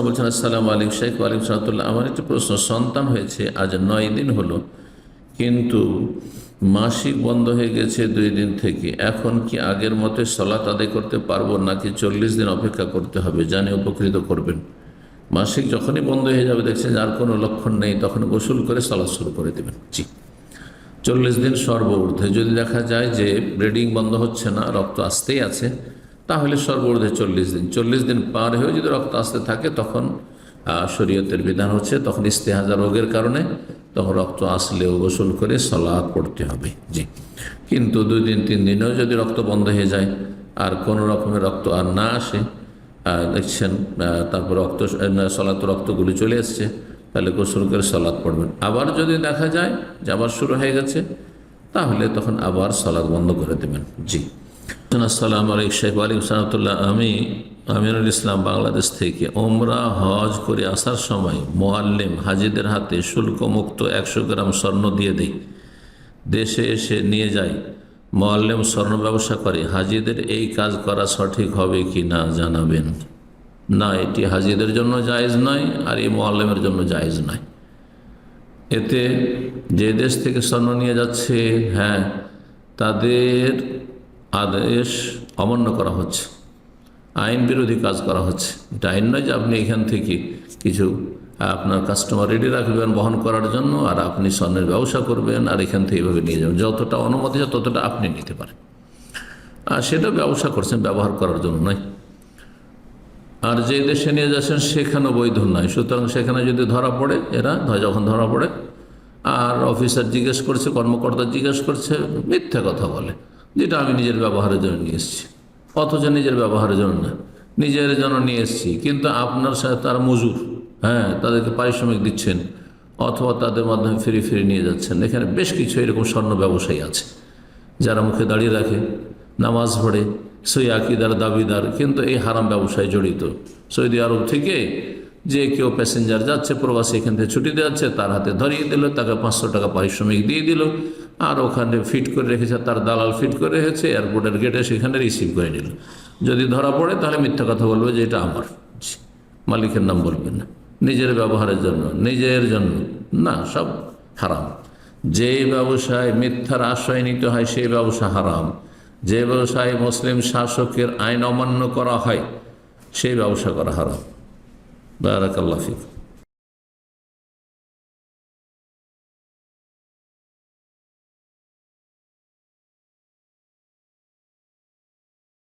বলছেন, আসসালামু আলাইকুম শেখ ওয়ালিম সালাতুল্লাহ আমার একটি প্রশ্ন, সন্তান হয়েছে, আজ নয় দিন হলো, কিন্তু মাসিক বন্ধ হয়ে গেছে দুই দিন থেকে। এখন কি আগের মতো সলাত আদায় করতে পারব, নাকি চল্লিশ দিন অপেক্ষা করতে হবে? জানে উপকৃত করবেন। মাসিক যখনই বন্ধ হয়ে যাবে, দেখছেন আর কোনো লক্ষণ নেই, তখন গোসল করে সলাৎ শুরু করে দেবেন। জি। চল্লিশ দিন সর্বঊর্ধ্বে। যদি দেখা যায় যে ব্লিডিং বন্ধ হচ্ছে না, রক্ত আসতেই আছে তাহলে সর্বঊর্ধ্বে চল্লিশ দিন। চল্লিশ দিন পার হয়েও যদি রক্ত আসতে থাকে, তখন শরীয়তের বিধান হচ্ছে তখন ইস্তেহাজা রোগের কারণে তখন রক্ত আসলেও গোসল করে সলাৎ পড়তে হবে। জি। কিন্তু দুই দিন, তিন দিনেও যদি রক্ত বন্ধ হয়ে যায়, আর কোনো রকমের রক্ত আর না আসে দেখছেন তারপর রক্ত সলাত রক্তগুলি চলে এসছে, তাহলে গোসল করে সলাৎ পড়বেন। আবার যদি দেখা যায় যে আবার শুরু হয়ে গেছে, তাহলে তখন আবার সলাৎ বন্ধ করে দেবেন। জি। আসসালামু আলাইকুম শেখ আলিম সালামতুল্লাহ, আমি আমিনুল ইসলাম বাংলাদেশ থেকে ওমরা হজ করে আসার সময় মোয়াল্লিম হাজিদের হাতে শুল্কমুক্ত একশো গ্রাম স্বর্ণ দিয়ে দেই। দেশে এসে নিয়ে যায় মোয়াল্লেম স্বর্ণ ব্যবসা করে, হাজিদের এই কাজ করা সঠিক হবে কি না জানাবেন। না, এটি হাজিদের জন্য জায়েজ নয় আর এই মোয়াল্লেমের জন্য জায়েজ নয়। এতে যে দেশ থেকে স্বর্ণ নিয়ে যাচ্ছে হ্যাঁ তাদের আদেশ অমান্য করা হচ্ছে। আইন বিরোধী কাজ করা হচ্ছে। এটা আইন নয় যে আপনি এখান থেকে কিছু আপনার কাস্টমার রেডি রাখবেন, বহন করার জন্য, আর আপনি স্বর্ণের ব্যবসা করবেন, আর এখান থেকে এভাবে নিয়ে যাবেন। যতটা অনুমতি আছে, ততটা আপনি নিতে পারেন। আর সেটা ব্যবসা করছেন, ব্যবহার করার জন্য নয়। আর যে দেশে নিয়ে যাচ্ছেন সেখানে বৈধ নয়। সুতরাং সেখানে যদি ধরা পড়ে, এরা যখন ধরা পড়ে, আর অফিসার জিজ্ঞেস করছে, কর্মকর্তা জিজ্ঞেস করছে, মিথ্যা কথা বলে। যেটা আমি নিজের ব্যবহারের জন্য নিয়ে এসেছি। অথচ নিজের ব্যবহারের জন্য না। নিজের জন্য নিয়ে এসেছি। কিন্তু আপনার সাথে তার মজুর। হ্যাঁ তাদেরকে পারিশ্রমিক দিচ্ছেন অথবা তাদের মাধ্যমে ফিরে ফিরে নিয়ে যাচ্ছেন। এখানে বেশ কিছু এরকম স্বর্ণ ব্যবসায়ী আছে। যারা মুখে দাঁড়িয়ে রাখে, নামাজ পড়ে সই আকিদার, দাবিদার, কিন্তু এই হারাম ব্যবসায় জড়িত। সৌদি আরব থেকে যে কেউ প্যাসেঞ্জার যাচ্ছে, প্রবাসী এখান থেকে ছুটি যাচ্ছে তার হাতে ধরিয়ে দিল, তাকে পাঁচশো টাকা পারিশ্রমিক দিয়ে দিল। আর ওখানে ফিট করে রেখেছে তার দালাল ফিট করে রেখেছে এয়ারপোর্টের গেটে সেখানে রিসিভ করে নিল। যদি ধরা পড়ে, তাহলে মিথ্যা কথা বলবে যে এটা আমার। মালিকের নাম বলবেন না। নিজের ব্যবহারের জন্য, নিজের জন্য। না, সব হারাম। যে ব্যবসায় মিথ্যার আশ্রয় নিতে হয়, সেই ব্যবসা হারাম। যে ব্যবসায় মুসলিম শাসকের আইন অমান্য করা হয়, সেই ব্যবসা করা হারাম। বারাকাল্লাহ ফিক।